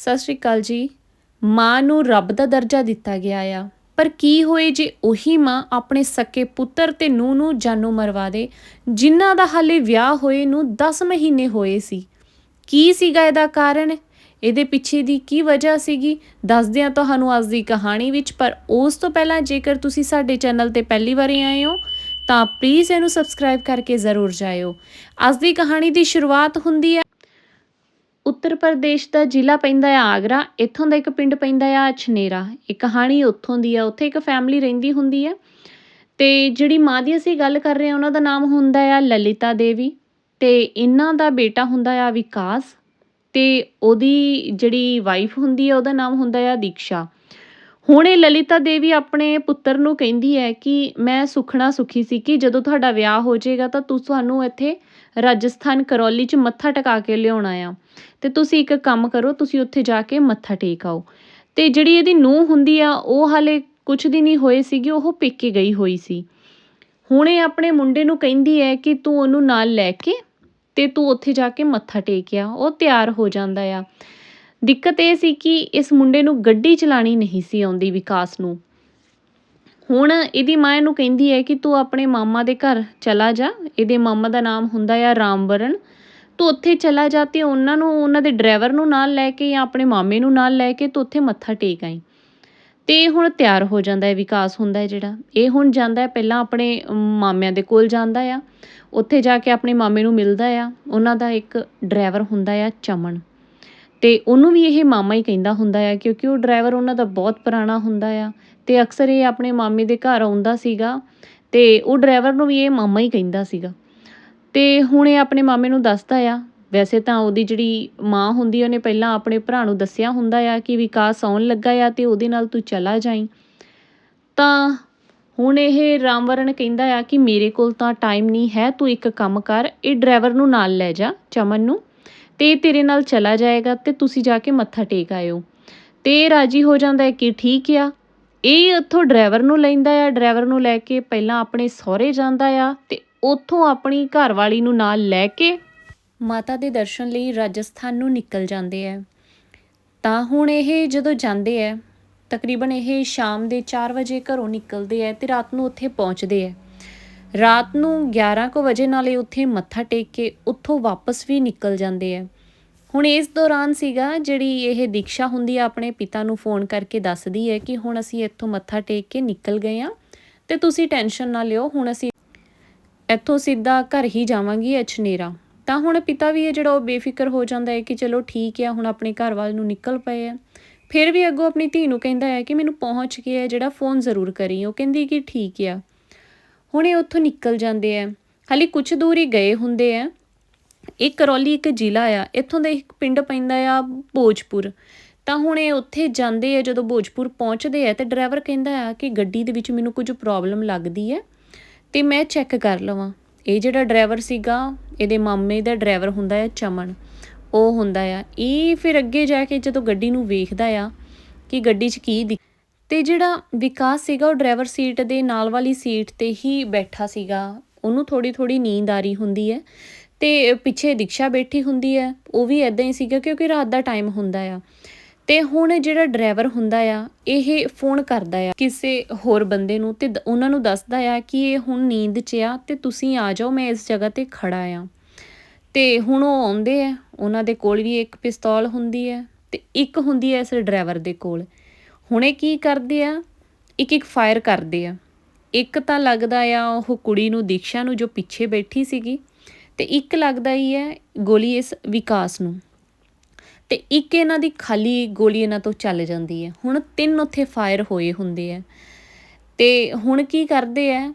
ਸਤਿ ਸ਼੍ਰੀ ਅਕਾਲ ਜੀ। ਮਾਂ ਨੂੰ ਰੱਬ ਦਾ ਦਰਜਾ ਦਿੱਤਾ ਗਿਆ ਆ। ਪਰ ਕੀ ਹੋਏ ਜੇ ਉਹੀ ਮਾਂ ਆਪਣੇ ਸਕੇ ਪੁੱਤਰ ਤੇ ਨੂੰਹ ਨੂੰ ਜਾਨੋਂ ਮਰਵਾ ਦੇ, ਜਿਨ੍ਹਾਂ ਦਾ ਹਾਲੇ ਵਿਆਹ ਹੋਏ ਨੂੰ 10 ਮਹੀਨੇ ਹੋਏ ਸੀ। ਕੀ ਸੀਗਾ ਇਹਦਾ ਕਾਰਨ? ਇਹਦੇ ਪਿੱਛੇ ਦੀ ਕੀ ਵਜ੍ਹਾ ਸੀਗੀ? ਦੱਸਦੇ ਹਾਂ ਤੁਹਾਨੂੰ ਅੱਜ ਦੀ ਕਹਾਣੀ ਵਿੱਚ, ਪਰ ਉਸ ਤੋਂ ਪਹਿਲਾਂ ਜੇਕਰ ਤੁਸੀਂ ਸਾਡੇ ਚੈਨਲ ਤੇ ਪਹਿਲੀ ਵਾਰੀ ਆਏ ਹੋ, ਤਾਂ ਪਲੀਜ਼ ਇਹਨੂੰ ਸਬਸਕ੍ਰਾਈਬ ਕਰਕੇ ਜ਼ਰੂਰ ਜਾਇਓ। ਅੱਜ ਦੀ ਕਹਾਣੀ ਦੀ ਸ਼ੁਰੂਆਤ ਹੁੰਦੀ ਹੈ ਉੱਤਰ ਪ੍ਰਦੇਸ਼ ਦਾ ਜ਼ਿਲ੍ਹਾ ਪੈਂਦਾ ਆ ਆਗਰਾ, ਇੱਥੋਂ ਦਾ ਇੱਕ ਪਿੰਡ ਪੈਂਦਾ ਆ ਛਨੇਰਾ। ਇਹ ਕਹਾਣੀ ਉੱਥੋਂ ਦੀ ਆ, ਉੱਥੇ ਇੱਕ ਫੈਮਿਲੀ ਰਹਿੰਦੀ ਹੁੰਦੀ ਹੈ ਤੇ ਜਿਹੜੀ ਮਾਂ ਦੀ ਅਸੀਂ ਗੱਲ ਕਰ ਰਹੇ ਹਾਂ ਉਹਨਾਂ ਦਾ ਨਾਮ ਹੁੰਦਾ ਆ ਲਲਿਤਾ ਦੇਵੀ। ਤੇ ਇਹਨਾਂ ਦਾ ਬੇਟਾ ਹੁੰਦਾ ਆ ਵਿਕਾਸ। ਤੇ ਉਹਦੀ ਜਿਹੜੀ ਵਾਈਫ ਹੁੰਦੀ ਆ, ਉਹਦਾ ਨਾਮ ਹੁੰਦਾ ਆ ਦੀਕਸ਼ਾ। ਹੁਣ ਇਹ ਲਲਿਤਾ ਦੇਵੀ ਆਪਣੇ ਪੁੱਤਰ ਨੂੰ ਕਹਿੰਦੀ ਹੈ ਕਿ ਮੈਂ ਸੁਖਣਾ ਸੁਖੀ ਸੀ ਕਿ ਜਦੋਂ ਤੁਹਾਡਾ ਵਿਆਹ ਹੋ ਜਾਏਗਾ ਤਾਂ ਤੂੰ ਤੁਹਾਨੂੰ ਇੱਥੇ ਰਾਜਸਥਾਨ ਕਰੌਲੀ 'ਚ ਮੱਥਾ ਟਿਕਾ ਕੇ ਲਿਆਉਣਾ ਆ ਤੇ ਤੁਸੀਂ ਇੱਕ ਕੰਮ ਕਰੋ, ਤੁਸੀਂ ਉੱਥੇ ਜਾ ਕੇ ਮੱਥਾ ਟੇਕ ਆਓ। ਤੇ ਜਿਹੜੀ ਇਹਦੀ ਨੂੰਹ ਹੁੰਦੀ ਆ, ਉਹ ਹਾਲੇ ਕੁਝ ਦਿਨ ਹੀ ਹੋਏ ਸੀਗੇ, ਉਹ ਪੇਕੇ ਗਈ ਹੋਈ ਸੀ। ਹੁਣ ਇਹ ਆਪਣੇ ਮੁੰਡੇ ਨੂੰ ਕਹਿੰਦੀ ਹੈ ਕਿ ਤੂੰ ਉਹਨੂੰ ਨਾਲ ਲੈ ਕੇ ਤੇ ਤੂੰ ਉੱਥੇ ਜਾ ਕੇ ਮੱਥਾ ਟੇਕਿਆ ਉਹ ਤਿਆਰ ਹੋ ਜਾਂਦਾ ਆ। ਦਿੱਕਤ ਇਹ ਸੀ ਕਿ ਇਸ ਮੁੰਡੇ ਨੂੰ ਗੱਡੀ ਚਲਾਣੀ ਨਹੀਂ ਸੀ ਆਉਂਦੀ ਵਿਕਾਸ ਨੂੰ। ਹੁਣ ਇਹਦੀ ਮਾਂ ਇਹਨੂੰ ਕਹਿੰਦੀ ਹੈ ਕਿ ਤੂੰ ਆਪਣੇ ਮਾਮਾ ਦੇ ਘਰ ਚਲਾ ਜਾ। ਇਹਦੇ ਮਾਮਾ ਦਾ ਨਾਮ ਹੁੰਦਾ ਆ ਰਾਮਵਰਨ। ਤੂੰ ਉੱਥੇ ਚਲਾ ਜਾ ਤੇ ਉਹਨਾਂ ਨੂੰ, ਉਹਨਾਂ ਦੇ ਡਰਾਈਵਰ ਨੂੰ ਨਾਲ ਲੈ ਕੇ ਜਾਂ ਆਪਣੇ ਮਾਮੇ ਨੂੰ ਨਾਲ ਲੈ ਕੇ ਤੂੰ ਉੱਥੇ ਮੱਥਾ ਟੇਕ ਆਈ। ਤੇ ਹੁਣ ਤਿਆਰ ਹੋ ਜਾਂਦਾ ਹੈ, ਵਿਕਾਸ ਹੁੰਦਾ ਹੈ ਜਿਹੜਾ। ਇਹ ਹੁਣ ਜਾਂਦਾ ਹੈ, ਪਹਿਲਾਂ ਆਪਣੇ ਮਾਮਿਆਂ ਦੇ ਕੋਲ ਜਾਂਦਾ ਆ। ਉੱਥੇ ਜਾ ਕੇ ਆਪਣੇ ਮਾਮੇ ਨੂੰ ਮਿਲਦਾ ਆ। ਉਹਨਾਂ ਦਾ ਇੱਕ ਡਰਾਈਵਰ ਹੁੰਦਾ ਆ, ਚਮਨ। ਅਤੇ ਉਹਨੂੰ ਵੀ ਇਹ ਮਾਮਾ ਹੀ ਕਹਿੰਦਾ ਹੁੰਦਾ ਆ, ਕਿਉਂਕਿ ਉਹ ਡਰਾਈਵਰ ਉਹਨਾਂ ਦਾ ਬਹੁਤ ਪੁਰਾਣਾ ਹੁੰਦਾ ਆ ਅਤੇ ਅਕਸਰ ਇਹ ਆਪਣੇ ਮਾਮੇ ਦੇ ਘਰ ਆਉਂਦਾ ਸੀਗਾ ਅਤੇ ਉਹ ਡਰਾਈਵਰ ਨੂੰ ਵੀ ਇਹ ਮਾਮਾ ਹੀ ਕਹਿੰਦਾ ਸੀਗਾ। ਅਤੇ ਹੁਣ ਇਹ ਆਪਣੇ ਮਾਮੇ ਨੂੰ ਦੱਸਦਾ ਆ, ਵੈਸੇ ਤਾਂ ਉਹਦੀ ਜਿਹੜੀ ਮਾਂ ਹੁੰਦੀ ਉਹਨੇ ਪਹਿਲਾਂ ਆਪਣੇ ਭਰਾ ਨੂੰ ਦੱਸਿਆ ਹੁੰਦਾ ਆ ਕਿ ਵਿਕਾਸ ਆਉਣ ਲੱਗਾ ਆ ਅਤੇ ਉਹਦੇ ਨਾਲ ਤੂੰ ਚਲਾ ਜਾਈਂ। ਤਾਂ ਹੁਣ ਇਹ ਰਾਮਵਰਨ ਕਹਿੰਦਾ ਆ ਕਿ ਮੇਰੇ ਕੋਲ ਤਾਂ ਟਾਈਮ ਨਹੀਂ ਹੈ, ਤੂੰ ਇੱਕ ਕੰਮ ਕਰ, ਇਹ ਡਰਾਈਵਰ ਨੂੰ ਨਾਲ ਲੈ ਜਾ, ਚਮਨ ਨੂੰ। ਤੇ ਤੇਰੇ ਨਾਲ ਚਲਾ ਜਾਏਗਾ ਤੇ ਤੁਸੀਂ ਜਾ ਕੇ ਮੱਥਾ ਟੇਕ ਆਇਓ। ਤੇ ਇਹ ਰਾਜੀ ਹੋ ਜਾਂਦਾ ਹੈ ਕਿ ਠੀਕ ਆ। ਇਹ ਉੱਥੋਂ ਡਰਾਈਵਰ ਨੂੰ ਲੈਂਦਾ ਆ, ਡਰਾਈਵਰ ਨੂੰ ਲੈ ਕੇ ਪਹਿਲਾਂ ਆਪਣੇ ਸਹੁਰੇ ਜਾਂਦਾ ਆ ਤੇ ਉੱਥੋਂ ਆਪਣੀ ਘਰਵਾਲੀ ਨੂੰ ਨਾਲ ਲੈ ਕੇ ਮਾਤਾ ਦੇ ਦਰਸ਼ਨ ਲਈ ਰਾਜਸਥਾਨ ਨੂੰ ਨਿਕਲ ਜਾਂਦੇ ਆ। ਤਾਂ ਹੁਣ ਇਹ ਜਦੋਂ ਜਾਂਦੇ ਆ, ਤਕਰੀਬਨ ਇਹ ਸ਼ਾਮ ਦੇ 4 ਵਜੇ ਘਰੋਂ ਨਿਕਲਦੇ ਆ ਤੇ ਰਾਤ ਨੂੰ ਉੱਥੇ ਪਹੁੰਚਦੇ ਆ। ਰਾਤ ਨੂੰ 11 ਕੁ ਵਜੇ ਨਾਲੇ ਉੱਥੇ ਮੱਥਾ ਟੇਕ ਕੇ ਉੱਥੋਂ ਵਾਪਸ ਵੀ ਨਿਕਲ ਜਾਂਦੇ ਆ। ਹੁਣ ਇਸ ਦੌਰਾਨ ਸੀਗਾ ਜਿਹੜੀ ਇਹ ਦੀਕਸ਼ਾ ਹੁੰਦੀ ਆ, ਆਪਣੇ ਪਿਤਾ ਨੂੰ ਫੋਨ ਕਰਕੇ ਦੱਸਦੀ ਹੈ ਕਿ ਹੁਣ ਅਸੀਂ ਇੱਥੋਂ ਮੱਥਾ ਟੇਕ ਕੇ ਨਿਕਲ ਗਏ ਆ ਤੇ ਤੁਸੀਂ ਟੈਨਸ਼ਨ ਨਾ ਲਿਓ, ਹੁਣ ਅਸੀਂ ਇੱਥੋਂ ਸਿੱਧਾ ਘਰ ਹੀ ਜਾਵਾਂਗੀ ਅਛਨੇਰਾ। ਤਾਂ ਹੁਣ ਪਿਤਾ ਵੀ ਹੈ ਜਿਹੜਾ ਉਹ ਬੇਫਿਕਰ ਹੋ ਜਾਂਦਾ ਹੈ ਕਿ ਚਲੋ ਠੀਕ ਹੈ ਹੁਣ ਆਪਣੇ ਘਰ ਵੱਲ ਨੂੰ ਨਿਕਲ ਪਏ ਆ। ਫਿਰ ਵੀ ਅੱਗੋਂ ਆਪਣੀ ਧੀ ਨੂੰ ਕਹਿੰਦਾ ਹੈ ਕਿ ਮੈਨੂੰ ਪਹੁੰਚ ਗਿਆ ਜਿਹੜਾ ਫੋਨ ਜ਼ਰੂਰ ਕਰੀ। ਉਹ ਕਹਿੰਦੀ ਕਿ ਠੀਕ ਆ। ਹੁਣ ਇਹ ਉੱਥੋਂ ਨਿਕਲ ਜਾਂਦੇ ਆ ਹਾਲੇ ਕੁਝ ਦੂਰ ਹੀ ਗਏ ਹੁੰਦੇ ਆ ਇਹ ਕਰੌਲੀ ਇੱਕ ਜ਼ਿਲ੍ਹਾ ਆ, ਇੱਥੋਂ ਦਾ ਇੱਕ ਪਿੰਡ ਪੈਂਦਾ ਆ ਭੋਜਪੁਰ। ਤਾਂ ਹੁਣ ਇਹ ਉੱਥੇ ਜਾਂਦੇ ਆ ਜਦੋਂ ਭੋਜਪੁਰ ਪਹੁੰਚਦੇ ਆ ਤੇ ਡਰਾਈਵਰ ਕਹਿੰਦਾ ਆ ਕਿ ਗੱਡੀ ਦੇ ਵਿੱਚ ਮੈਨੂੰ ਕੁਝ ਪ੍ਰੋਬਲਮ ਲੱਗਦੀ ਹੈ ਤੇ ਮੈਂ ਚੈੱਕ ਕਰ ਲਵਾਂ। ਇਹ ਜਿਹੜਾ ਡਰਾਈਵਰ ਸੀਗਾ, ਇਹਦੇ ਮਾਮੇ ਦਾ ਡਰਾਈਵਰ ਹੁੰਦਾ ਹੈ ਚਮਨ, ਉਹ ਹੁੰਦਾ ਆ। ਇਹ ਫਿਰ ਅੱਗੇ ਜਾ ਕੇ ਜਦੋਂ ਗੱਡੀ ਨੂੰ ਵੇਖਦਾ ਆ ਕਿ ਗੱਡੀ 'ਚ ਕੀ ਤੇ ਜਿਹੜਾ ਵਿਕਾਸ ਸੀਗਾ, ਉਹ ਡਰਾਈਵਰ ਸੀਟ ਦੇ ਨਾਲ ਵਾਲੀ ਸੀਟ ਤੇ ਹੀ ਬੈਠਾ ਸੀਗਾ। ਉਹਨੂੰ ਥੋੜੀ ਥੋੜੀ ਨੀਂਦ ਆ ਰਹੀ ਹੁੰਦੀ ਹੈ ਤੇ ਪਿੱਛੇ ਦਿਕਸ਼ਾ ਬੈਠੀ ਹੁੰਦੀ ਹੈ। ਉਹ ਵੀ ਐਦਾਂ ਹੀ ਸੀਗਾ ਕਿਉਂਕਿ ਰਾਤ ਦਾ ਟਾਈਮ ਹੁੰਦਾ ਆ। ਤੇ ਹੁਣ ਜਿਹੜਾ ਡਰਾਈਵਰ ਹੁੰਦਾ ਆ, ਇਹ ਫੋਨ ਕਰਦਾ ਆ ਕਿਸੇ ਹੋਰ ਬੰਦੇ ਨੂੰ ਤੇ ਉਹਨਾਂ ਨੂੰ ਦੱਸਦਾ ਆ ਕਿ ਇਹ ਹੁਣ ਨੀਂਦ 'ਚ ਆ ਤੇ ਤੁਸੀਂ ਆ ਜਾਓ, ਮੈਂ ਇਸ ਜਗ੍ਹਾ ਤੇ ਖੜਾ ਆ। ਤੇ ਹੁਣ ਉਹ ਆਉਂਦੇ ਆ, ਉਹਨਾਂ ਦੇ ਕੋਲ ਵੀ ਇੱਕ ਪਿਸਤੌਲ ਹੁੰਦੀ ਹੈ ਤੇ ਇੱਕ ਹੁੰਦੀ ਹੈ ਇਸ ਡਰਾਈਵਰ ਦੇ ਕੋਲ। ਹੁਣੇ ਕੀ ਕਰਦੇ ਆ? ਇੱਕ ਇੱਕ ਫਾਇਰ ਕਰਦੇ ਆ। ਇੱਕ ਤਾਂ ਲੱਗਦਾ ਆ ਉਹ ਕੁੜੀ ਨੂੰ ਦੀਕਸ਼ਾ ਨੂੰ ਜੋ ਪਿੱਛੇ ਬੈਠੀ ਸੀਗੀ ਤੇ ਇੱਕ ਲੱਗਦਾ ਹੀ ਹੈ ਗੋਲੀ ਇਸ ਵਿਕਾਸ ਨੂੰ। ਤੇ ਇੱਕ ਇਹਨਾਂ ਦੀ ਖਾਲੀ ਗੋਲੀ ਇਹਨਾਂ ਤੋਂ ਚੱਲ ਜਾਂਦੀ ਹੈ ਹੁਣ ਤਿੰਨ ਉੱਥੇ ਫਾਇਰ ਹੋਏ ਹੁੰਦੇ ਆ। ਤੇ ਹੁਣ ਕੀ ਕਰਦੇ ਆ?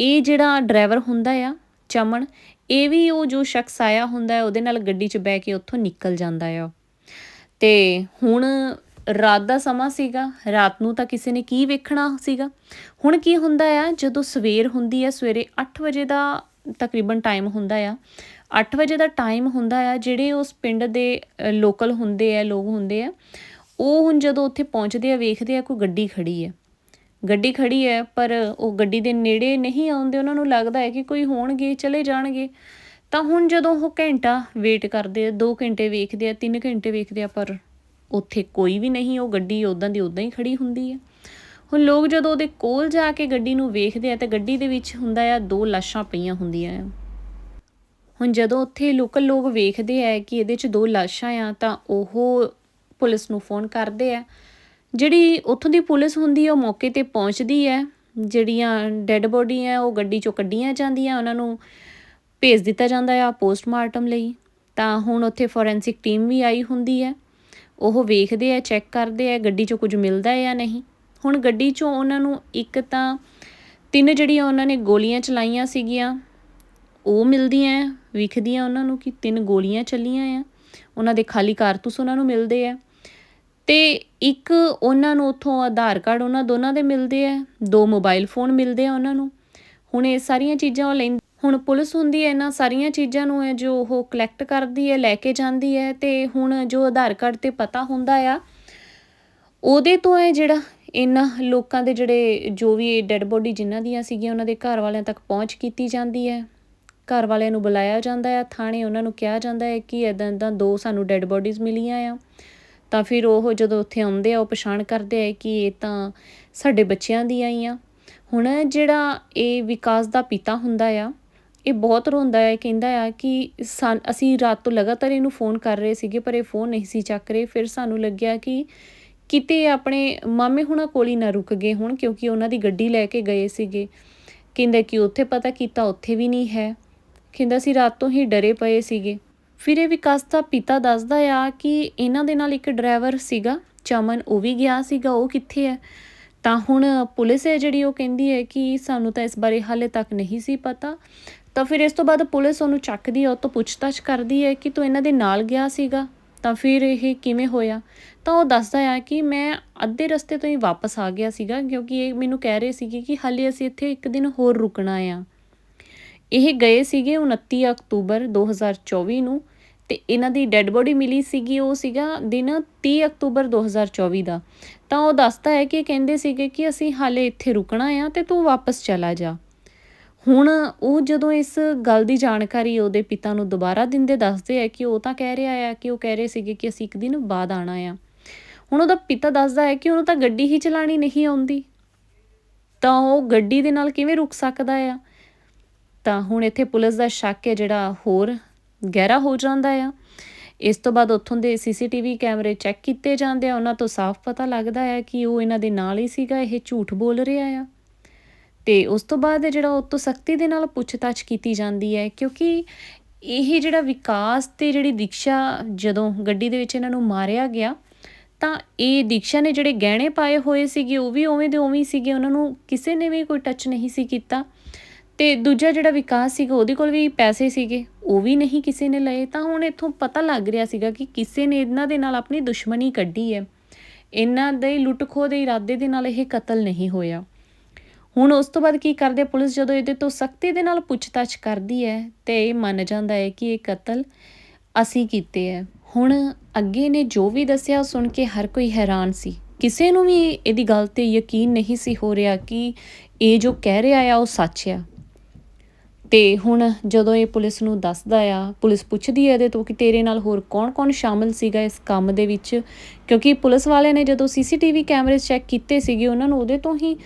ਇਹ ਜਿਹੜਾ ਡਰਾਈਵਰ ਹੁੰਦਾ ਆ ਚਮਣ ਇਹ ਵੀ ਉਹ ਜੋ ਸ਼ਖਸ ਆਇਆ ਹੁੰਦਾ ਹੈ ਉਹਦੇ ਨਾਲ ਗੱਡੀ 'ਚ ਬੈ ਕੇ ਉੱਥੋਂ ਨਿਕਲ ਜਾਂਦਾ ਆ। ਤੇ ਹੁਣ ਰਾਤ ਦਾ ਸਮਾਂ ਸੀਗਾ, ਰਾਤ ਨੂੰ ਤਾਂ ਕਿਸੇ ਨੇ ਕੀ ਵੇਖਣਾ ਸੀਗਾ। ਹੁਣ ਕੀ ਹੁੰਦਾ ਆ, ਜਦੋਂ ਸਵੇਰ ਹੁੰਦੀ ਹੈ ਸਵੇਰੇ 8 ਵਜੇ ਦਾ ਤਕਰੀਬਨ ਟਾਈਮ ਹੁੰਦਾ ਆ। 8 ਵਜੇ ਦਾ ਟਾਈਮ ਹੁੰਦਾ ਆ, ਜਿਹੜੇ ਉਸ ਪਿੰਡ ਦੇ ਲੋਕਲ ਹੁੰਦੇ ਆ, ਲੋਕ ਹੁੰਦੇ ਆ, ਉਹ ਹੁਣ ਜਦੋਂ ਉੱਥੇ ਪਹੁੰਚਦੇ ਆ, ਵੇਖਦੇ ਆ, ਕੋਈ ਗੱਡੀ ਖੜੀ ਹੈ ਗੱਡੀ ਖੜੀ ਹੈ ਪਰ ਉਹ ਗੱਡੀ ਦੇ ਨੇੜੇ ਨਹੀਂ ਆਉਂਦੇ, ਉਹਨਾਂ ਨੂੰ ਲੱਗਦਾ ਹੈ ਕਿ ਕੋਈ ਹੋਣਗੇ, ਚਲੇ ਜਾਣਗੇ। ਤਾਂ ਹੁਣ ਜਦੋਂ ਉਹ ਘੰਟਾ ਵੇਟ ਕਰਦੇ ਆ 2 ਘੰਟੇ ਵੇਖਦੇ ਆ 3 ਘੰਟੇ ਵੇਖਦੇ ਆ, ਪਰ ਉੱਥੇ ਕੋਈ ਵੀ ਨਹੀਂ, ਉਹ ਗੱਡੀ ਉਦਾਂ ਦੀ ਉਦਾਂ ਹੀ ਖੜੀ ਹੁੰਦੀ ਹੈ। ਹੁਣ ਲੋਕ ਜਦੋਂ ਉਹਦੇ ਕੋਲ ਜਾ ਕੇ ਗੱਡੀ ਨੂੰ ਵੇਖਦੇ ਆ, ਤਾਂ ਗੱਡੀ ਦੇ ਵਿੱਚ ਹੁੰਦਾ ਆ ਦੋ ਲਾਸ਼ਾਂ ਪਈਆਂ ਹੁੰਦੀਆਂ ਆ। ਹੁਣ ਜਦੋਂ ਉੱਥੇ ਲੋਕਲ ਲੋਕ ਵੇਖਦੇ ਆ ਕਿ ਇਹਦੇ 'ਚ ਦੋ ਲਾਸ਼ਾਂ ਆ, ਤਾਂ ਉਹ ਪੁਲਿਸ ਨੂੰ ਫੋਨ ਕਰਦੇ ਆ। ਜਿਹੜੀ ਉੱਥੋਂ ਦੀ ਪੁਲਿਸ ਹੁੰਦੀ ਹੈ ਉਹ ਮੌਕੇ ਤੇ ਪਹੁੰਚਦੀ ਹੈ ਜਿਹੜੀਆਂ ਡੈੱਡ ਬੋਡੀ ਆ, ਉਹ ਗੱਡੀ 'ਚੋਂ ਕੱਢੀਆਂ ਜਾਂਦੀਆਂ, ਉਹਨਾਂ ਨੂੰ ਭੇਜ ਦਿੱਤਾ ਜਾਂਦਾ ਆ ਪੋਸਟਮਾਰਟਮ ਲਈ। ਤਾਂ ਹੁਣ ਉੱਥੇ ਫੋਰੈਂਸਿਕ ਟੀਮ ਵੀ ਆਈ ਹੁੰਦੀ ਹੈ ਉਹ ਵੇਖਦੇ ਆ ਚੈੱਕ ਕਰਦੇ ਆ ਗੱਡੀ 'ਚੋਂ ਕੁਝ ਮਿਲਦਾ ਹੈ ਜਾਂ ਨਹੀਂ। ਹੁਣ ਗੱਡੀ 'ਚੋਂ ਉਹਨਾਂ ਨੂੰ ਇੱਕ ਤਾਂ ਤਿੰਨ ਜਿਹੜੀਆਂ ਉਹਨਾਂ ਨੇ ਗੋਲੀਆਂ ਚਲਾਈਆਂ ਸੀਗੀਆਂ, ਉਹ ਮਿਲਦੀਆਂ ਆ, ਵਿਖਦੀਆਂ ਉਹਨਾਂ ਨੂੰ ਕਿ ਤਿੰਨ ਗੋਲੀਆਂ ਚੱਲੀਆਂ ਆ। ਉਹਨਾਂ ਦੇ ਖਾਲੀ ਕਾਰਤੂਸ ਉਹਨਾਂ ਨੂੰ ਮਿਲਦੇ ਆ। ਤੇ ਇੱਕ ਉਹਨਾਂ ਨੂੰ ਉਥੋਂ ਆਧਾਰ ਕਾਰਡ ਉਹਨਾਂ ਦੋਨਾਂ ਦੇ ਮਿਲਦੇ ਆ, ਦੋ ਮੋਬਾਈਲ ਫੋਨ ਮਿਲਦੇ ਆ ਉਹਨਾਂ ਨੂੰ। ਹੁਣ ਇਹ ਸਾਰੀਆਂ ਚੀਜ਼ਾਂ ਉਹ ਲੈਂ ਹੁਣ ਪੁਲਿਸ ਹੁੰਦੀ ਹੈ ਇਹਨਾਂ ਸਾਰੀਆਂ ਚੀਜ਼ਾਂ ਨੂੰ ਹੈ ਜੋ ਉਹ ਕਲੈਕਟ ਕਰਦੀ ਹੈ, ਲੈ ਕੇ ਜਾਂਦੀ ਹੈ ਤੇ ਹੁਣ ਜੋ ਆਧਾਰ ਕਾਰਡ ਤੇ ਪਤਾ ਹੁੰਦਾ ਆ, ਉਹਦੇ ਤੋਂ ਹੈ ਜਿਹੜਾ ਇਹਨਾਂ ਲੋਕਾਂ ਦੇ ਜਿਹੜੇ ਜੋ ਵੀ ਡੈੱਡ ਬੋਡੀ ਜਿਨ੍ਹਾਂ ਦੀਆਂ ਸੀਗੀਆਂ, ਉਹਨਾਂ ਦੇ ਘਰ ਵਾਲਿਆਂ ਤੱਕ ਪਹੁੰਚ ਕੀਤੀ ਜਾਂਦੀ ਹੈ। ਘਰ ਵਾਲਿਆਂ ਨੂੰ ਬੁਲਾਇਆ ਜਾਂਦਾ ਹੈ ਥਾਣੇ ਉਹਨਾਂ ਨੂੰ ਕਿਹਾ ਜਾਂਦਾ ਹੈ ਕਿ ਇਦਾਂ ਇਦਾਂ ਦੋ ਸਾਨੂੰ ਡੈੱਡ ਬੋਡੀਜ਼ ਮਿਲੀਆਂ ਆ। ਤਾਂ ਫਿਰ ਉਹ ਜਦੋਂ ਉੱਥੇ ਆਉਂਦੇ ਆ, ਉਹ ਪਛਾਣ ਕਰਦੇ ਆ ਕਿ ਇਹ ਤਾਂ ਸਾਡੇ ਬੱਚਿਆਂ ਦੀਆਂ ਹੀ ਆ। ਹੁਣ ਜਿਹੜਾ ਇਹ ਵਿਕਾਸ ਦਾ ਪਿਤਾ ਹੁੰਦਾ ਆ ਇਹ ਬਹੁਤ ਰੋਂਦਾ ਹੈ, ਕਹਿੰਦਾ ਆ ਕਿ ਅਸੀਂ ਰਾਤ ਤੋਂ ਲਗਾਤਾਰ ਇਹਨੂੰ ਫੋਨ ਕਰ ਰਹੇ ਸੀਗੇ, ਪਰ ਇਹ ਫੋਨ ਨਹੀਂ ਸੀ ਚੱਕ ਰਹੇ। ਫਿਰ ਸਾਨੂੰ ਲੱਗਿਆ ਕਿ ਕਿਤੇ ਆਪਣੇ ਮਾਮੇ ਹੁਣਾਂ ਕੋਲ ਹੀ ਨਾ ਰੁਕ ਗਏ ਹੁਣ, ਕਿਉਂਕਿ ਉਹਨਾਂ ਦੀ ਗੱਡੀ ਲੈ ਕੇ ਗਏ ਸੀਗੇ। ਕਹਿੰਦਾ ਕਿ ਉੱਥੇ ਪਤਾ ਕੀਤਾ ਉੱਥੇ ਵੀ ਨਹੀਂ ਹੈ। ਕਹਿੰਦਾ ਸੀ ਰਾਤ ਤੋਂ ਹੀ ਡਰੇ ਪਏ ਸੀਗੇ। ਫਿਰ ਇਹ ਵਿਕਾਸ ਦਾ ਪਿਤਾ ਦੱਸਦਾ ਆ ਕਿ ਇਹਨਾਂ ਦੇ ਨਾਲ ਇੱਕ ਡਰਾਈਵਰ ਸੀਗਾ, ਚਮਨ, ਉਹ ਵੀ ਗਿਆ ਸੀਗਾ, ਉਹ ਕਿੱਥੇ ਹੈ? ਤਾਂ ਹੁਣ ਪੁਲਿਸ ਹੈ ਜਿਹੜੀ, ਉਹ ਕਹਿੰਦੀ ਹੈ ਕਿ ਸਾਨੂੰ ਤਾਂ ਇਸ ਬਾਰੇ ਹਾਲੇ ਤੱਕ ਨਹੀਂ ਸੀ ਪਤਾ। ਤਾਂ ਫਿਰ ਇਸ ਤੋਂ ਬਾਅਦ ਪੁਲਿਸ ਉਹਨੂੰ ਚੱਕਦੀ ਹੈ ਉਹ ਤੋਂ ਪੁੱਛਤਾਛ ਕਰਦੀ ਹੈ ਕਿ ਤੂੰ ਇਹਨਾਂ ਦੇ ਨਾਲ ਗਿਆ ਸੀਗਾ, ਤਾਂ ਫਿਰ ਇਹ ਕਿਵੇਂ ਹੋਇਆ? ਤਾਂ ਉਹ ਦੱਸਦਾ ਆ ਕਿ ਮੈਂ ਅੱਧੇ ਰਸਤੇ ਤੋਂ ਹੀ ਵਾਪਸ ਆ ਗਿਆ ਸੀਗਾ, ਕਿਉਂਕਿ ਇਹ ਮੈਨੂੰ ਕਹਿ ਰਹੇ ਸੀਗੇ ਕਿ ਹਾਲੇ ਅਸੀਂ ਇੱਥੇ ਇੱਕ ਦਿਨ ਹੋਰ ਰੁਕਣਾ ਆ। ਇਹ ਗਏ ਸੀਗੇ 29 ਅਕਤੂਬਰ 2024 ਨੂੰ, ਤੇ ਇਹਨਾਂ ਦੀ ਡੈੱਡ ਬੋਡੀ ਮਿਲੀ ਸੀਗੀ, ਉਹ ਸੀਗਾ ਦਿਨ 30 ਅਕਤੂਬਰ 2024 ਦਾ। ਤਾਂ ਉਹ ਦੱਸਦਾ ਹੈ ਕਿ ਕਹਿੰਦੇ ਸੀਗੇ ਕਿ ਅਸੀਂ ਹਾਲੇ ਇੱਥੇ ਰੁਕਣਾ ਆ ਤੇ ਤੂੰ ਵਾਪਸ ਚਲਾ ਜਾ। ਹੁਣ ਉਹ ਜਦੋਂ ਇਸ ਗੱਲ ਦੀ ਜਾਣਕਾਰੀ ਉਹਦੇ ਪਿਤਾ ਨੂੰ ਦੁਬਾਰਾ ਦਿੰਦੇ ਦੱਸਦੇ ਆ ਕਿ ਉਹ ਤਾਂ ਕਹਿ ਰਿਹਾ ਆ ਕਿ ਉਹ ਕਹਿ ਰਹੇ ਸੀਗੇ ਕਿ ਅਸੀਂ ਇੱਕ ਦਿਨ ਬਾਅਦ ਆਣਾ ਆ। ਹੁਣ ਉਹਦਾ ਪਿਤਾ ਦੱਸਦਾ ਹੈ ਕਿ ਉਹਨੂੰ ਤਾਂ ਗੱਡੀ ਹੀ ਚਲਾਣੀ ਨਹੀਂ ਆਉਂਦੀ। ਤਾਂ ਉਹ ਗੱਡੀ ਦੇ ਨਾਲ ਕਿਵੇਂ ਰੁਕ ਸਕਦਾ ਆ? ਤਾਂ ਹੁਣ ਇੱਥੇ ਪੁਲਿਸ ਦਾ ਸ਼ੱਕ ਹੈ ਜਿਹੜਾ ਹੋਰ ਗਹਿਰਾ ਹੋ ਜਾਂਦਾ ਆ। ਇਸ ਤੋਂ ਬਾਅਦ ਉੱਥੋਂ ਦੇ ਸੀਸੀਟੀਵੀ ਕੈਮਰੇ ਚੈੱਕ ਕੀਤੇ ਜਾਂਦੇ ਆ। ਉਹਨਾਂ ਤੋਂ ਸਾਫ਼ ਪਤਾ ਲੱਗਦਾ ਹੈ ਕਿ ਉਹ ਇਹਨਾਂ ਦੇ ਨਾਲ ਹੀ ਸੀਗਾ, ਇਹ ਝੂਠ ਬੋਲ ਰਿਹਾ ਆ। ਤੇ ਉਸ ਤੋਂ ਬਾਅਦ ਜਿਹੜਾ ਉਹ ਤੋਂ ਸਖਤੀ ਦੇ ਨਾਲ ਪੁੱਛਤਾਛ ਕੀਤੀ ਜਾਂਦੀ ਹੈ, ਕਿਉਂਕਿ ਇਹ ਜਿਹੜਾ ਵਿਕਾਸ ਤੇ ਜਿਹੜੀ ਦੀਕਸ਼ਾ ਜਦੋਂ ਗੱਡੀ ਦੇ ਵਿੱਚ ਇਹਨਾਂ ਨੂੰ ਮਾਰਿਆ ਗਿਆ, ਤਾਂ ਇਹ ਦੀਕਸ਼ਾ ਨੇ ਜਿਹੜੇ ਗਹਿਣੇ ਪਾਏ ਹੋਏ ਸੀਗੇ, ਉਹ ਵੀ ਉਵੇਂ ਦੇ ਉਵੇਂ ਸੀਗੇ, ਉਹਨਾਂ ਨੂੰ ਕਿਸੇ ਨੇ ਵੀ ਕੋਈ ਟੱਚ ਨਹੀਂ ਸੀ ਕੀਤਾ। ਤੇ ਦੂਜਾ ਜਿਹੜਾ ਵਿਕਾਸ ਸੀਗਾ, ਉਹਦੇ ਕੋਲ ਵੀ ਪੈਸੇ ਸੀਗੇ, ਉਹ ਵੀ ਨਹੀਂ ਕਿਸੇ ਨੇ ਲਏ। ਤਾਂ ਹੁਣ ਇੱਥੋਂ ਪਤਾ ਲੱਗ ਰਿਹਾ ਸੀਗਾ ਕਿ ਕਿਸੇ ਨੇ ਇਹਨਾਂ ਦੇ ਨਾਲ ਆਪਣੀ ਦੁਸ਼ਮਣੀ ਕੱਢੀ ਹੈ। ਇਹਨਾਂ ਦੇ ਲੁੱਟਖੋ ਦੇ ਇਰਾਦੇ ਦੇ ਨਾਲ ਇਹ ਕਤਲ ਨਹੀਂ ਹੋਇਆ। ਹੁਣ ਉਸ ਤੋਂ ਬਾਅਦ ਕੀ ਕਰਦੇ ਪੁਲਿਸ ਜਦੋਂ ਇਹਦੇ ਤੋਂ ਸਖਤੀ ਦੇ ਨਾਲ ਪੁੱਛਤਾਛ ਕਰਦੀ ਹੈ ਤੇ ਇਹ ਮੰਨ ਜਾਂਦਾ ਹੈ ਕਿ ਇਹ ਕਤਲ ਅਸੀਂ ਕੀਤੇ ਹੈ। ਹੁਣ ਅੱਗੇ ਨੇ ਜੋ ਵੀ ਦੱਸਿਆ ਸੁਣ ਕੇ ਹਰ ਕੋਈ ਹੈਰਾਨ ਸੀ। ਕਿਸੇ ਨੂੰ ਵੀ ਇਹਦੀ ਗੱਲ ਤੇ ਯਕੀਨ ਨਹੀਂ ਸੀ ਹੋ ਰਿਹਾ ਕਿ ਇਹ ਜੋ ਕਹਿ ਰਿਹਾ ਆ ਉਹ ਸੱਚ ਆ। ਤੇ ਹੁਣ ਜਦੋਂ ਇਹ ਪੁਲਿਸ ਨੂੰ ਦੱਸਦਾ ਆ, ਪੁਲਿਸ ਪੁੱਛਦੀ ਹੈ ਇਹਦੇ ਤੋਂ ਕਿ ਤੇਰੇ ਨਾਲ ਹੋਰ ਕੌਣ-ਕੌਣ ਸ਼ਾਮਲ ਸੀਗਾ ਇਸ ਕੰਮ ਦੇ ਵਿੱਚ? ਕਿਉਂਕਿ ਪੁਲਿਸ ਵਾਲਿਆਂ ਨੇ ਜਦੋਂ ਸੀਸੀਟੀਵੀ ਕੈਮਰੇ ਚੈੱਕ ਕੀਤੇ ਸੀਗੇ, ਉਹਨਾਂ ਨੂੰ ਉਹਦੇ ਤੋਂ ਹੀ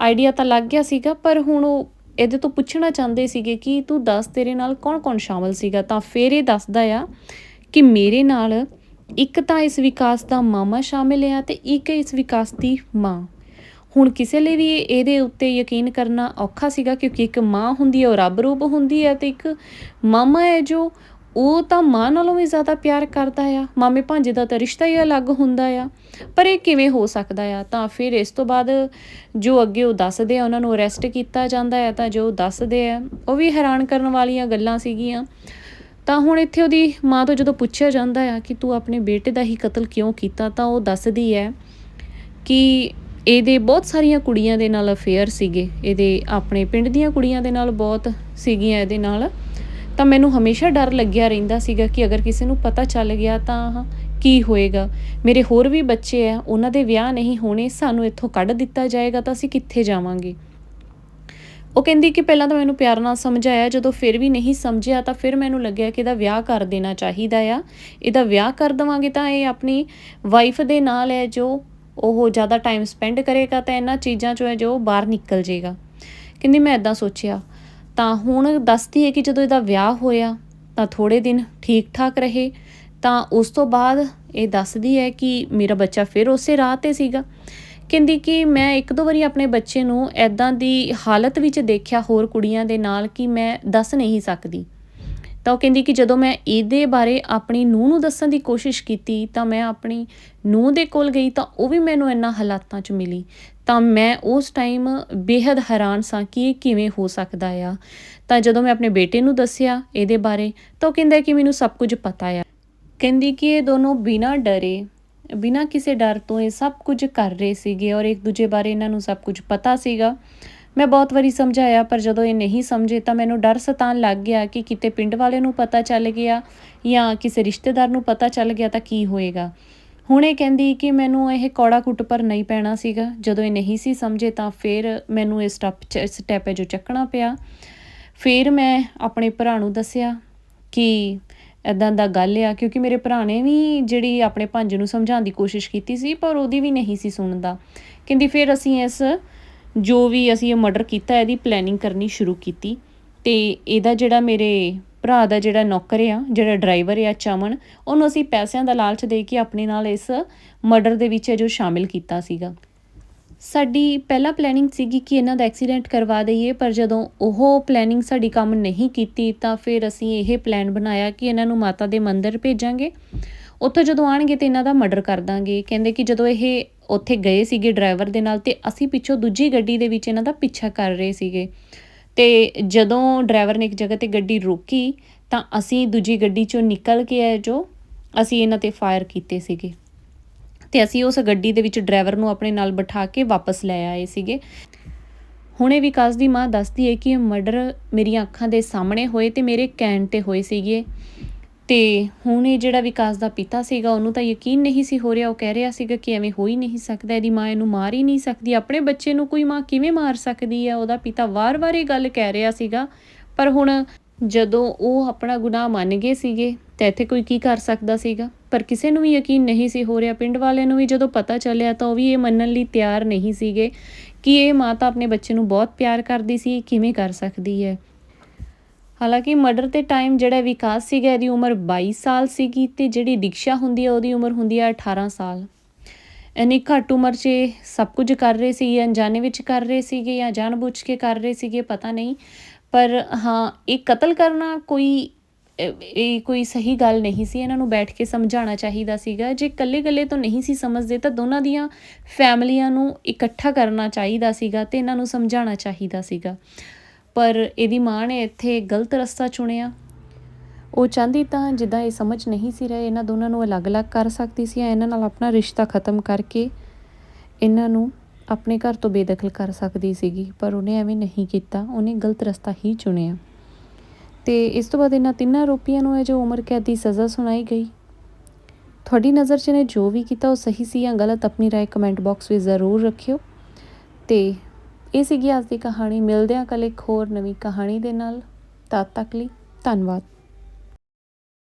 ਆਈਡੀਆ ਤਾਂ ਲੱਗ ਗਿਆ ਸੀਗਾ, ਪਰ ਹੁਣ ਉਹ ਇਹਦੇ ਤੋਂ ਪੁੱਛਣਾ ਚਾਹੁੰਦੇ ਸੀਗੇ ਕਿ ਤੂੰ ਦੱਸ ਤੇਰੇ ਨਾਲ ਕੌਣ-ਕੌਣ ਸ਼ਾਮਲ ਸੀਗਾ? ਤਾਂ ਫਿਰ ਇਹ ਦੱਸਦਾ ਆ ਕਿ ਮੇਰੇ ਨਾਲ ਇੱਕ ਤਾਂ ਇਸ ਵਿਕਾਸ ਦਾ ਮਾਮਾ ਸ਼ਾਮਿਲ ਆ ਤੇ ਇੱਕ ਇਸ ਵਿਕਾਸ ਦੀ ਮਾਂ। ਹੁਣ ਕਿਸੇ ਲਈ ਵੀ ਇਹਦੇ ਉੱਤੇ ਯਕੀਨ ਕਰਨਾ ਔਖਾ ਸੀਗਾ ਕਿਉਂਕਿ ਇੱਕ ਮਾਂ ਹੁੰਦੀ ਹੈ ਉਹ ਰੱਬ ਰੂਪ ਹੁੰਦੀ ਹੈ ਤੇ ਇੱਕ ਮਾਮਾ ਹੈ ਜੋ ਉਹ ਤਾਂ ਮਾਂ ਨਾਲੋਂ ਵੀ ਜ਼ਿਆਦਾ ਪਿਆਰ ਕਰਦਾ ਆ, ਮਾਮੇ ਭਾਂਜੇ ਦਾ ਤਾਂ ਰਿਸ਼ਤਾ ਹੀ ਅਲੱਗ ਹੁੰਦਾ ਆ। ਪਰ ਇਹ ਕਿਵੇਂ ਹੋ ਸਕਦਾ ਆ? ਤਾਂ ਫਿਰ ਇਸ ਤੋਂ ਬਾਅਦ ਜੋ ਅੱਗੇ ਉਹ ਦੱਸਦੇ ਆ, ਉਹਨਾਂ ਨੂੰ ਅਰੈਸਟ ਕੀਤਾ ਜਾਂਦਾ ਹੈ ਤਾਂ ਜੋ ਦੱਸਦੇ ਆ, ਉਹ ਵੀ ਹੈਰਾਨ ਕਰਨ ਵਾਲੀਆਂ ਗੱਲਾਂ ਸੀਗੀਆਂ। ਤਾਂ ਹੁਣ ਇੱਥੇ ਉਹਦੀ ਮਾਂ ਤੋਂ ਜਦੋਂ ਪੁੱਛਿਆ ਜਾਂਦਾ ਆ ਕਿ ਤੂੰ ਆਪਣੇ ਬੇਟੇ ਦਾ ਹੀ ਕਤਲ ਕਿਉਂ ਕੀਤਾ, ਤਾਂ ਉਹ ਦੱਸਦੀ ਹੈ ਕਿ ਇਹਦੇ ਬਹੁਤ ਸਾਰੀਆਂ ਕੁੜੀਆਂ ਦੇ ਨਾਲ ਅਫੇਅਰ ਸੀਗੇ। ਇਹਦੇ ਆਪਣੇ ਪਿੰਡ ਦੀਆਂ ਕੁੜੀਆਂ ਦੇ ਨਾਲ ਬਹੁਤ ਸੀਗੀਆਂ, ਇਹਦੇ ਨਾਲ ਤਾਂ ਮੈਨੂੰ ਹਮੇਸ਼ਾ ਡਰ ਲੱਗਿਆ ਰਹਿੰਦਾ ਸੀਗਾ ਕਿ ਅਗਰ ਕਿਸੇ ਨੂੰ ਪਤਾ ਚੱਲ ਗਿਆ ਤਾਂ ਕੀ ਹੋਏਗਾ। ਮੇਰੇ ਹੋਰ ਵੀ ਬੱਚੇ ਆ, ਉਹਨਾਂ ਦੇ ਵਿਆਹ ਨਹੀਂ ਹੋਣੇ, ਸਾਨੂੰ ਇੱਥੋਂ ਕੱਢ ਦਿੱਤਾ ਜਾਏਗਾ ਤਾਂ ਅਸੀਂ ਕਿੱਥੇ ਜਾਵਾਂਗੇ। ਉਹ ਕਹਿੰਦੀ ਕਿ ਪਹਿਲਾਂ ਤਾਂ ਮੈਨੂੰ ਪਿਆਰ ਨਾਲ ਸਮਝਾਇਆ, ਜਦੋਂ ਫਿਰ ਵੀ ਨਹੀਂ ਸਮਝਿਆ ਤਾਂ ਫਿਰ ਮੈਨੂੰ ਲੱਗਿਆ ਕਿ ਇਹਦਾ ਵਿਆਹ ਕਰ ਦੇਣਾ ਚਾਹੀਦਾ ਆ। ਇਹਦਾ ਵਿਆਹ ਕਰ ਦਵਾਂਗੇ ਤਾਂ ਇਹ ਆਪਣੀ ਵਾਈਫ ਦੇ ਨਾਲ ਹੈ ਜੋ ਉਹ ਜ਼ਿਆਦਾ ਟਾਈਮ ਸਪੈਂਡ ਕਰੇਗਾ ਤਾਂ ਇਹਨਾਂ ਚੀਜ਼ਾਂ ਚੋਂ ਹੈ ਜੋ ਬਾਹਰ ਨਿਕਲ ਜਾਏਗਾ। ਕਹਿੰਦੀ ਮੈਂ ਇਦਾਂ ਸੋਚਿਆ। ਤਾਂ ਹੁਣ ਦੱਸਦੀ ਹੈ ਕਿ ਜਦੋਂ ਇਹਦਾ ਵਿਆਹ ਹੋਇਆ, ਤਾਂ ਥੋੜੇ ਦਿਨ ਠੀਕ ਠਾਕ ਰਹੇ, ਤਾਂ ਉਸ ਤੋਂ ਬਾਅਦ ਇਹ ਦੱਸਦੀ ਹੈ ਕਿ ਮੇਰਾ ਬੱਚਾ ਫਿਰ ਉਸੇ ਰਾਹ ਤੇ ਸੀਗਾ। ਕਹਿੰਦੀ ਕਿ ਮੈਂ ਇੱਕ ਦੋ ਵਾਰੀ ਆਪਣੇ ਬੱਚੇ ਨੂੰ ਐਦਾਂ ਦੀ ਹਾਲਤ ਵਿੱਚ ਦੇਖਿਆ ਹੋਰ ਕੁੜੀਆਂ ਦੇ ਨਾਲ ਕਿ ਮੈਂ ਦੱਸ ਨਹੀਂ ਸਕਦੀ। ਤਾਂ ਉਹ ਕਹਿੰਦੀ ਕਿ ਜਦੋਂ ਮੈਂ ਇਹਦੇ ਬਾਰੇ ਆਪਣੀ ਨੂੰਹ ਨੂੰ ਦੱਸਣ ਦੀ ਕੋਸ਼ਿਸ਼ ਕੀਤੀ ਤਾਂ ਮੈਂ ਆਪਣੀ ਨੂੰਹ ਦੇ ਕੋਲ ਗਈ ਤਾਂ ਉਹ ਵੀ ਮੈਨੂੰ ਇੰਨਾ ਹਾਲਾਤਾਂ 'ਚ ਮਿਲੀ। ਤਾਂ ਮੈਂ ਉਸ ਟਾਈਮ ਬੇहद ਹੈਰਾਨ ਸਾਂ ਕਿ ਇਹ ਕਿਵੇਂ ਹੋ ਸਕਦਾ ਆ। ਤਾਂ ਜਦੋਂ ਮੈਂ ਆਪਣੇ ਬੇਟੇ ਨੂੰ ਦੱਸਿਆ ਇਹਦੇ ਬਾਰੇ ਤਾਂ ਉਹ ਕਹਿੰਦਾ ਕਿ ਮੈਨੂੰ ਸਭ ਕੁਝ ਪਤਾ ਆ। ਕਹਿੰਦੀ ਕਿ ਇਹ ਦੋਨੋਂ ਬਿਨਾਂ ਡਰੇ, ਬਿਨਾਂ ਕਿਸੇ ਡਰ ਤੋਂ ਇਹ ਸਭ ਕੁਝ ਕਰ ਰਹੇ ਸੀਗੇ ਔਰ ਇੱਕ ਦੂਜੇ ਬਾਰੇ ਇਹਨਾਂ ਨੂੰ ਸਭ ਕੁਝ ਪਤਾ ਸੀਗਾ। ਮੈਂ ਬਹੁਤ ਵਾਰੀ ਸਮਝਾਇਆ, ਪਰ ਜਦੋਂ ਇਹ ਨਹੀਂ ਸਮਝੇ ਤਾਂ ਮੈਨੂੰ ਡਰ ਸਤਾਨ ਲੱਗ ਗਿਆ ਕਿ ਕਿਤੇ ਪਿੰਡ ਵਾਲੇ ਨੂੰ ਪਤਾ ਚੱਲ ਗਿਆ ਜਾਂ ਕਿਸੇ ਰਿਸ਼ਤੇਦਾਰ ਨੂੰ ਪਤਾ ਚੱਲ ਗਿਆ ਤਾਂ ਕੀ ਹੋਏਗਾ। ਹੁਣ ਇਹ ਕਹਿੰਦੀ ਕਿ ਮੈਨੂੰ ਇਹ ਕੌੜਾ ਕੁੱਟ ਪਰ ਨਹੀਂ ਪੈਣਾ ਸੀਗਾ। ਜਦੋਂ ਇਹ ਨਹੀਂ ਸੀ ਸਮਝੇ ਤਾਂ ਫਿਰ ਮੈਨੂੰ ਇਹ ਸਟੈਪ ਸਟੈਪ ਹੈ ਜੋ ਚੱਕਣਾ ਪਿਆ। ਫਿਰ ਮੈਂ ਆਪਣੇ ਭਰਾ ਨੂੰ ਦੱਸਿਆ ਕਿ ਇਦਾਂ ਦਾ ਗੱਲ ਆ, ਕਿਉਂਕਿ ਮੇਰੇ ਭਰਾ ਨੇ ਵੀ ਜਿਹੜੀ ਆਪਣੇ ਭਾਂਜੇ ਨੂੰ ਸਮਝਾਉਣ ਦੀ ਕੋਸ਼ਿਸ਼ ਕੀਤੀ ਸੀ, ਪਰ ਉਹਦੀ ਵੀ ਨਹੀਂ ਸੀ ਸੁਣਦਾ। ਕਹਿੰਦੀ ਫਿਰ ਅਸੀਂ ਇਸ ਜੋ ਵੀ ਅਸੀਂ ਇਹ ਮਰਡਰ ਕੀਤਾ, ਇਹਦੀ ਪਲੈਨਿੰਗ ਕਰਨੀ ਸ਼ੁਰੂ ਕੀਤੀ। ਤੇ ਇਹਦਾ ਜਿਹੜਾ ਮੇਰੇ ਭਰਾ ਦਾ ਜਿਹੜਾ ਨੌਕਰ ਆ, ਜਿਹੜਾ ਡਰਾਈਵਰ ਆ ਚਮਨ, ਉਹਨੂੰ ਅਸੀਂ ਪੈਸਿਆਂ ਦਾ ਲਾਲਚ ਦੇ ਕੇ ਆਪਣੇ ਨਾਲ ਇਸ ਮਰਡਰ ਦੇ ਵਿੱਚ ਜੋ ਸ਼ਾਮਿਲ ਕੀਤਾ ਸੀਗਾ। ਸਾਡੀ ਪਹਿਲਾ ਪਲੈਨਿੰਗ ਸੀਗੀ ਕਿ ਇਹਨਾਂ ਦਾ ਐਕਸੀਡੈਂਟ ਕਰਵਾ ਦਈਏ, ਪਰ ਜਦੋਂ ਉਹ ਪਲੈਨਿੰਗ ਸਾਡੀ ਕੰਮ ਨਹੀਂ ਕੀਤੀ, ਤਾਂ ਫਿਰ ਅਸੀਂ ਇਹ ਪਲਾਨ ਬਣਾਇਆ ਕਿ ਇਹਨਾਂ ਨੂੰ ਮਾਤਾ ਦੇ ਮੰਦਿਰ ਭੇਜਾਂਗੇ। ਉੱਥੋਂ ਜਦੋਂ ਆਣਗੇ ਤੇ ਇਹਨਾਂ ਦਾ ਮਰਡਰ ਕਰ ਦਾਂਗੇ। ਕਹਿੰਦੇ ਕਿ ਜਦੋਂ ਇਹ ਉੱਥੇ ਗਏ ਸੀਗੇ ਡਰਾਈਵਰ ਦੇ ਨਾਲ ਤੇ ਅਸੀਂ ਪਿੱਛੋਂ ਦੂਜੀ ਗੱਡੀ ਦੇ ਵਿੱਚ ਇਹਨਾਂ ਦਾ ਪਿੱਛਾ ਕਰ ਰਹੇ ਸੀਗੇ। ਤੇ ਜਦੋਂ ਡਰਾਈਵਰ ਨੇ ਇੱਕ ਜਗ੍ਹਾ ਤੇ ਗੱਡੀ ਰੋਕੀ ਤਾਂ ਅਸੀਂ ਦੂਜੀ ਗੱਡੀ ਚੋਂ ਨਿਕਲ ਕੇ ਆਏ ਜੋ ਅਸੀਂ ਇਹਨਾਂ ਤੇ ਫਾਇਰ ਕੀਤੇ ਸੀਗੇ। ਤੇ ਅਸੀਂ ਉਸ ਗੱਡੀ ਦੇ ਵਿੱਚ ਡਰਾਈਵਰ ਨੂੰ ਆਪਣੇ ਨਾਲ ਬਿਠਾ ਕੇ ਵਾਪਸ ਲੈ ਆਏ ਸੀਗੇ। ਹੁਣੇ ਵਿਕਾਸ ਦੀ ਮਾਂ ਦੱਸਦੀ ਹੈ ਕਿ ਇਹ ਮਰਡਰ ਮੇਰੀਆਂ ਅੱਖਾਂ ਦੇ ਸਾਹਮਣੇ ਹੋਏ ਤੇ ਮੇਰੇ ਕਹਿਣ ਤੇ ਹੋਏ ਸੀਗੇ। ਤੇ ਹੁਣ ਇਹ ਜਿਹੜਾ ਵਿਕਾਸ ਦਾ ਪਿਤਾ ਸੀਗਾ, ਉਹਨੂੰ ਤਾਂ ਯਕੀਨ ਨਹੀਂ ਸੀ ਹੋ ਰਿਹਾ। ਉਹ ਕਹਿ ਰਿਹਾ ਸੀਗਾ ਕਿ ਐਵੇਂ ਹੋ ਹੀ ਨਹੀਂ ਸਕਦਾ, ਇਹਦੀ ਮਾਂ ਇਹਨੂੰ ਮਾਰ ਹੀ ਨਹੀਂ ਸਕਦੀ। ਆਪਣੇ ਬੱਚੇ ਨੂੰ ਕੋਈ ਮਾਂ ਕਿਵੇਂ ਮਾਰ ਸਕਦੀ ਹੈ ਉਹਦਾ ਪਿਤਾ ਵਾਰ-ਵਾਰ ਇਹ ਗੱਲ ਕਹਿ ਰਿਹਾ ਸੀਗਾ। ਪਰ ਹੁਣ ਜਦੋਂ ਉਹ ਆਪਣਾ ਗੁਨਾਹ ਮੰਨ ਗਏ ਸੀਗੇ, ਤਾਂ ਇੱਥੇ ਕੋਈ ਕੀ ਕਰ ਸਕਦਾ ਸੀਗਾ? ਪਰ ਕਿਸੇ ਨੂੰ ਵੀ ਯਕੀਨ ਨਹੀਂ ਸੀ ਹੋ ਰਿਹਾ। ਪਿੰਡ ਵਾਲਿਆਂ ਨੂੰ ਵੀ ਜਦੋਂ ਪਤਾ ਚੱਲਿਆ, ਤਾਂ ਉਹ ਵੀ ਇਹ ਮੰਨਣ ਲਈ ਤਿਆਰ ਨਹੀਂ ਸੀਗੇ ਕਿ ਇਹ ਮਾਤਾ ਆਪਣੇ ਬੱਚੇ ਨੂੰ ਬਹੁਤ ਪਿਆਰ ਕਰਦੀ ਸੀ ਕਿਵੇਂ ਕਰ ਸਕਦੀ ਹੈ? ਹਾਲਾਂਕਿ ਮਰਡਰ ਤੇ ਟਾਈਮ ਜਿਹੜਾ ਵਿਕਾਸ ਸੀਗਾ, ਇਹਦੀ ਉਮਰ 22 ਸਾਲ ਸੀਗੀ ਤੇ ਜਿਹੜੀ ਦਿਕਸ਼ਾ ਹੁੰਦੀ ਹੈ ਉਹਦੀ ਉਮਰ ਹੁੰਦੀ ਹੈ 18 ਸਾਲ। ਇੰਨੀ ਘੱਟ ਉਮਰ 'ਚ ਸਭ ਕੁਝ ਕਰ ਰਹੇ ਸੀ ਅਣਜਾਣੇ ਵਿੱਚ ਕਰ ਰਹੇ ਸੀਗੇ ਜਾਂ ਜਾਣਬੁੱਝ ਕੇ ਕਰ ਰਹੇ ਸੀਗੇ, ਪਤਾ ਨਹੀਂ। ਪਰ ਹਾਂ, ਇਹ ਕਤਲ ਕਰਨਾ ਕੋਈ ਇਹ ਕੋਈ ਸਹੀ ਗੱਲ ਨਹੀਂ ਸੀ। ਇਹਨਾਂ ਨੂੰ ਬੈਠ ਕੇ ਸਮਝਾਉਣਾ ਚਾਹੀਦਾ ਸੀਗਾ। ਜੇ ਇਕੱਲੇ-ਇਕੱਲੇ ਤੋਂ ਨਹੀਂ ਸੀ ਸਮਝਦੇ, ਤਾਂ ਦੋਨਾਂ ਦੀਆਂ ਫੈਮਲੀਆਂ ਨੂੰ ਇਕੱਠਾ ਕਰਨਾ ਚਾਹੀਦਾ ਸੀਗਾ ਤੇ ਇਹਨਾਂ ਨੂੰ ਸਮਝਾਉਣਾ ਚਾਹੀਦਾ ਸੀਗਾ। ਪਰ ਇਹਦੀ ਮਾਂ ਨੇ ਇੱਥੇ ਗਲਤ ਰਸਤਾ ਚੁਣਿਆ ਉਹ ਚਾਹੁੰਦੀ ਤਾਂ ਜਿੱਦਾਂ ਇਹ ਸਮਝ ਨਹੀਂ ਸੀ ਰਹੇ ਇਹਨਾਂ ਦੋਨਾਂ ਨੂੰ ਅਲੱਗ-ਅਲੱਗ ਕਰ ਸਕਦੀ ਸੀ ਇਹਨਾਂ ਨਾਲ ਆਪਣਾ ਰਿਸ਼ਤਾ ਖਤਮ ਕਰਕੇ ਇਹਨਾਂ ਨੂੰ ਆਪਣੇ ਘਰ ਤੋਂ ਬੇਦਖਲ ਕਰ ਸਕਦੀ ਸੀਗੀ ਪਰ ਉਹਨੇ ਐਵੇਂ ਨਹੀਂ ਕੀਤਾ ਉਹਨੇ ਗਲਤ ਰਸਤਾ ਹੀ ਚੁਣਿਆ ਤੇ ਇਸ ਤੋਂ ਬਾਅਦ ਇਹਨਾਂ ਤਿੰਨਾਂ ਆਰੋਪੀਆਂ ਨੂੰ ਇਹ ਜੋ ਉਮਰ ਕੈਦ ਦੀ ਸਜ਼ਾ ਸੁਣਾਈ ਗਈ ਤੁਹਾਡੀ ਨਜ਼ਰ 'ਚ ਨੇ ਜੋ ਵੀ ਕੀਤਾ ਉਹ ਸਹੀ ਸੀ ਜਾਂ ਗਲਤ ਆਪਣੀ رائے ਕਮੈਂਟ ਬਾਕਸ ਵਿੱਚ ਜ਼ਰੂਰ ਰੱਖਿਓ ਤੇ ਇਹ ਸੀਗੀ ਅੱਜ ਦੀ ਕਹਾਣੀ। ਮਿਲਦੇ ਹਾਂ ਕੱਲ ਇੱਕ ਹੋਰ ਨਵੀਂ ਕਹਾਣੀ ਦੇ ਨਾਲ। ਤਦ ਤੱਕ ਲਈ ਧੰਨਵਾਦ।